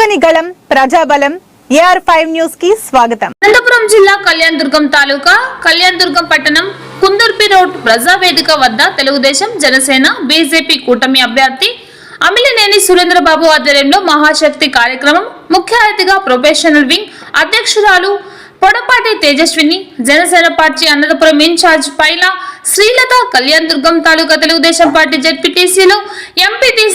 ప్రజలని ప్రజాబలం AR five న్యూస్కి స్వాగతం. అనంతపురం జిల్లా కళ్యాణ్ దుర్గం తాలూకా కళ్యాణ్ దుర్గం పట్టణం కుందుర్పి రోడ్ ప్రజావేదిక వద్ద తెలుగుదేశం జనసేన బీజేపీ కూటమి అభ్యర్థి అమిలినేని సురేంద్రబాబు ఆధ్వర్యంలో మహాశక్తి కార్యక్రమం ముఖ్య అతిథిగా ప్రొఫెషనల్ వింగ్ అధ్యక్షురాలు Podapati Tejaswini Janasena party Anantapuram in charge Paila Srilatha Kalyan Durgam taluka Telugudesam party జెడ్పీటీసీలు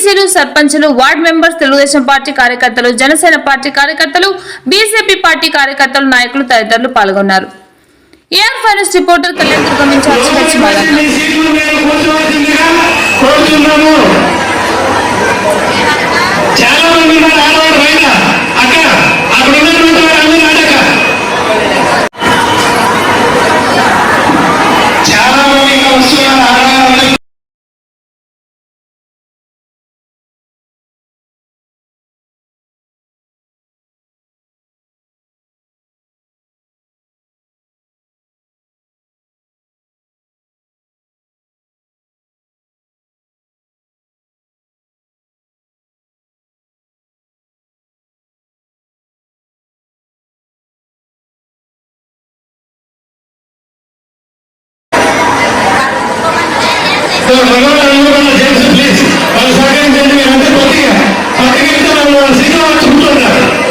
ఎంపీసీలు సర్పంచులు వార్డ్ మెంబర్స్ తెలుగుదేశం పార్టీ కార్యకర్తలు జనసేన పార్టీ కార్యకర్తలు బీజేపీ పార్టీ కార్యకర్తలు నాయకులు తదితరులు పాల్గొన్నారు. AR finance reporter Kalyan Durgam చాలా మంది ప్లీజ్ వాళ్ళు సహకరించండి మీరందరూ కొద్దిగా పక్కకి వెళ్తే వాళ్ళు సీట్లో చూస్తుంటారు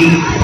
কি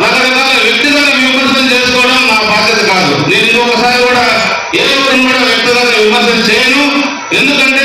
రకరకాల వ్యక్తిగత విమర్శలు చేసుకోవడం నా బాధ్యత కాదు. నేను ఇంకొకసారి కూడా ఏ కూడా వ్యక్తిగత విమర్శలు చేయను. ఎందుకంటే